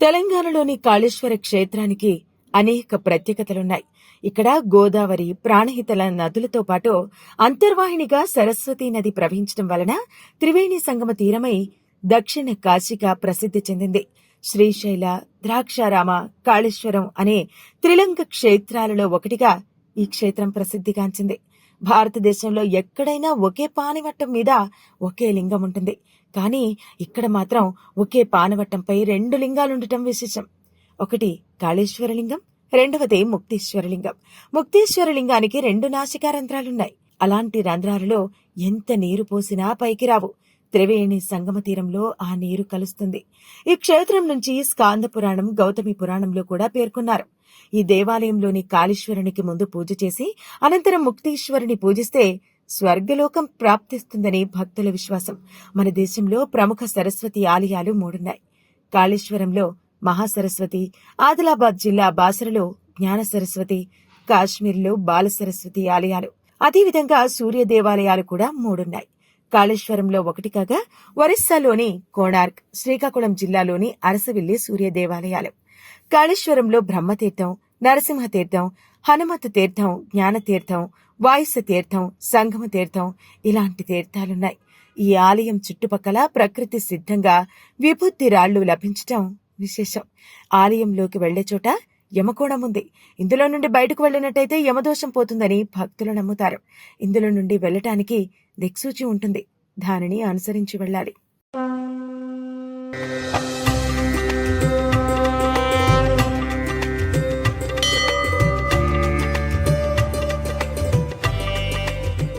తెలంగాణలోని కాళేశ్వర క్షేత్రానికి అనేక ప్రత్యేకతలున్నాయి. ఇక్కడ గోదావరి ప్రాణహితల నదులతో పాటు అంతర్వాహినిగా సరస్వతీ నది ప్రవహించడం వలన త్రివేణి సంగమ తీరమై దక్షిణ కాశీగా ప్రసిద్ధి చెందింది. శ్రీశైల ద్రాక్షారామ కాళేశ్వరం అనే త్రిలంక క్షేత్రాలలో ఒకటిగా ఈ క్షేత్రం ప్రసిద్ధిగాంచింది. భారతదేశంలో ఎక్కడైనా ఒకే పానివట్టం మీద ఒకే లింగం ఉంటుంది. కానీ ఇక్కడ మాత్రం ఒకే పానవట్టంపై రెండు లింగాలుండటం విశేషం. ఒకటి కాళేశ్వరలింగం రెండవది ముక్తీశ్వరలింగం ముక్తీశ్వరలింగానికి రెండు నాసికా రంధ్రాలున్నాయి అలాంటి రంధ్రాలలో ఎంత నీరు పోసినా పైకి రావు. త్రివేణి సంగమ తీరంలో ఆ నీరు కలుస్తుంది. ఈ క్షేత్రం నుంచి స్కాంద పురాణం గౌతమి పురాణంలో కూడా పేర్కొన్నారు. ఈ దేవాలయంలోని కాళేశ్వరునికి ముందు పూజ చేసి అనంతరం ముక్తీశ్వరుని పూజిస్తే స్వర్గలోకం ప్రాప్తిస్తుందని భక్తుల విశ్వాసం. మన దేశంలో ప్రముఖ సరస్వతి ఆలయాలు మూడున్నాయి. కాళేశ్వరంలో మహాసరస్వతి ఆదిలాబాద్ జిల్లా బాసరలో జ్ఞాన సరస్వతి కాశ్మీర్లో బాల సరస్వతి ఆలయాలు. అదేవిధంగా సూర్య దేవాలయాలు కూడా మూడున్నాయి. కాళేశ్వరంలో ఒకటి కాగా ఒరిస్సాలోని కోణార్క్ శ్రీకాకుళం జిల్లాలోని అరసవిల్లి సూర్య దేవాలయాలు కాళేశ్వరంలో బ్రహ్మతీర్థం నరసింహతీర్థం హనుమత తీర్థం జ్ఞానతీర్థం వాయుస తీర్థం సంగమ తీర్థం ఇలాంటి తీర్థాలున్నాయి. ఈ ఆలయం చుట్టుపక్కల ప్రకృతి సిద్ధంగా విభూతి రాళ్ళు లభించటం విశేషం. ఆలయంలోకి వెళ్ళే చోట యమకోణం ఉంది. ఇందులో నుండి బయటకు వెళ్ళినట్టయితే యమదోషం పోతుందని భక్తులు నమ్ముతారు. ఇందులో నుండి వెళ్ళటానికి దిక్సూచి ఉంటుంది. దానిని అనుసరించి వెళ్ళాలి.